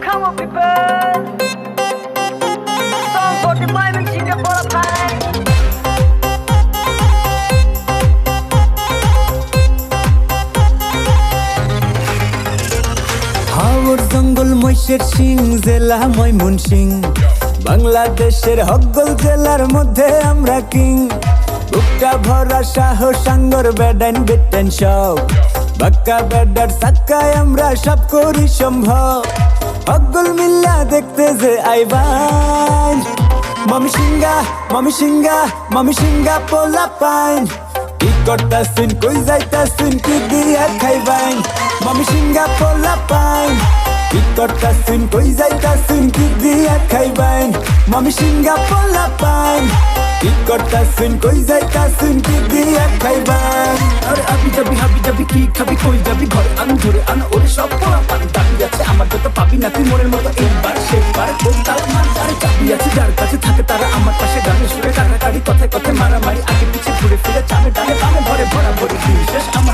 come on, people. Song 45 and Singapore time. হাওড় জঙ্গল মৈশের সিং জেলা ময়মন সিং বাংলাদেশের হকগল জেলার মধ্যে আমরা কিং বুকটা ভরা সাহস সাঙ্গর বেডাইন বেটেন সব বাক্কা বেডার সাক্কায় আমরা সব করি সম্ভব হকগল মিল্লা দেখতে যে আইবান মামি সিংগা মামি সিংগা মামি সিংগা পোলা পাইন। কি করতাছুন, কই যাইতাছুন, কি দিয়া খাইবাইন। মামি সিংগা পোলা পাইন। কি করতাছুন, কই যাইতাছুন, কি দিয়া খাইবাইন। মামি সিংগা পোলা পাইন। কি করতাছুন, কই যাইতাছুন, কি দিয়া খাইবাইন। আরে আবি যাবি হাবি যাবি কি খাবি, কই যাবি? ঘরে আন ধরে আন, ওরে সব পোড়া পান দাবি আছে। না মনের মতো এইবার সেবার তাল মান আরে চাবি আছে, যার কাছে থাকে তারা আমার পাশে গানে সুরে কাটাকাটি কথায় কথায় মারামারি, আগে পিছে ঘুরে ফিরে, চাপে ডানে বামে ভরে ভরা ভরি শেষ, আমার